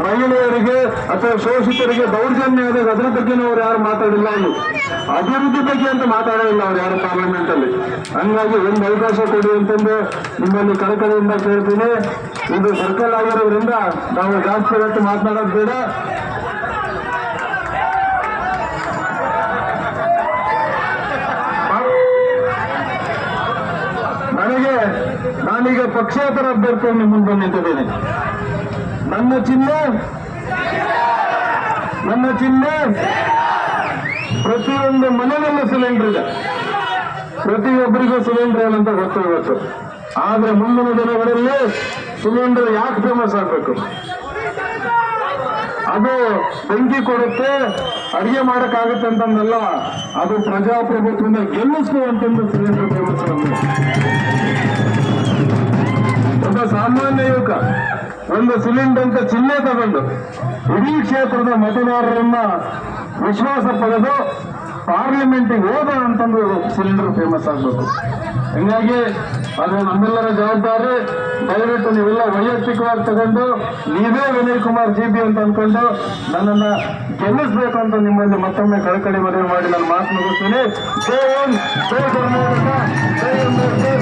ಮಹಿಳೆಯರಿಗೆ ಅಥವಾ ಶೋಷಿತರಿಗೆ ದೌರ್ಜನ್ಯ ಆದಾಗ ಅದರ ಬಗ್ಗೆ ಅವ್ರು ಯಾರು ಮಾತಾಡಿಲ್ಲ ಅಲ್ಲಿ ಅಭಿವೃದ್ಧಿ ಬಗ್ಗೆ ಅಂತ ಮಾತಾಡೋದಿಲ್ಲ ಅವ್ರು ಯಾರು ಪಾರ್ಲಿಮೆಂಟ್ ಅಲ್ಲಿ. ಹಂಗಾಗಿ ಒಂದು ಅವಕಾಶ ಕೊಡಿ ಅಂತಂದು ನಿಮ್ಮಲ್ಲಿ ಕಳಕಳಿಯಿಂದ ಕೇಳ್ತೀನಿ. ಇದು ಸರ್ಕಲ್ ಆಗಿರೋದ್ರಿಂದ ನಾವು ಜಾಸ್ತಿ ಹೊತ್ತು ಮಾತನಾಡೋದು ಬೇಡ. ನನಗೆ ನಾನೀಗ ಪಕ್ಷೇತರ ಅಭ್ಯರ್ಥಿಯನ್ನು ಮುಂದೆ ನಿಂತಿದ್ದೇನೆ. ನನ್ನ ಚಿಹ್ನೆ ನನ್ನ ಚಿಹ್ನೆ ಪ್ರತಿಯೊಂದು ಮನೆಯಲ್ಲೂ ಸಿಲಿಂಡರ್ ಇದೆ. ಪ್ರತಿಯೊಬ್ಬರಿಗೂ ಸಿಲಿಂಡರ್ ಏನಂತ ಗೊತ್ತಿರಬೇಕು ಆದ್ರೆ ಮುಂದಿನ ದಿನಗಳಲ್ಲಿ ಸಿಲಿಂಡರ್ ಯಾಕೆ ಫೇಮಸ್ ಆಗಬೇಕು? ಅದು ಬೆಂಕಿ ಕೊಡುತ್ತೆ, ಅಡಿಗೆ ಮಾಡಕ್ಕಾಗುತ್ತೆ ಅಂತಂದಲ್ಲ, ಅದು ಪ್ರಜಾಪ್ರಭುತ್ವದಿಂದ ಗೆಲ್ಲಿಸ್ತು ಅಂತಂದು ಸಿಲಿಂಡರ್ ಫೇಮಸ್ ಒಬ್ಬ ಸಾಮಾನ್ಯ ಯುವಕ. ಒಂದು ಸಿಲಿಂಡರ್ ಅಂತ ಚಿಹ್ನೆ ತಗೊಂಡು ಇಡೀ ಕ್ಷೇತ್ರದ ಮತದಾರರನ್ನ ವಿಶ್ವಾಸ ಪಡೆದು ಪಾರ್ಲಿಮೆಂಟಿಗೆ ಹೋದ ಅಂತಂದ್ರೆ ಸಿಲಿಂಡರ್ ಫೇಮಸ್ ಆಗ್ಬೇಕು. ಹೀಗಾಗಿ ಅದು ನಮ್ಮೆಲ್ಲರ ಜವಾಬ್ದಾರಿ. ದಯವಿಟ್ಟು ನೀವೆಲ್ಲ ವೈಯಕ್ತಿಕವಾಗಿ ತಗೊಂಡು ನೀವೇ ವಿನಯ್ ಕುಮಾರ್ ಜಿ ಬಿ ಅಂತ ಅನ್ಕೊಂಡು ನನ್ನನ್ನ ಗೆಲ್ಲಿಸ್ಬೇಕು ಅಂತ ನಿಮ್ಮಲ್ಲಿ ಮತ್ತೊಮ್ಮೆ ಕಳಕಳಿ ಮನವಿ ಮಾಡಿ ನಾನು ಮಾತು ಮುಗಿಸ್ತೀನಿ. ಜೈ ಹಿಂದ್, ಜೈ ಕರ್ನಾಟಕ ಜೈ ಅಂಬೇಡ್ಕರ್.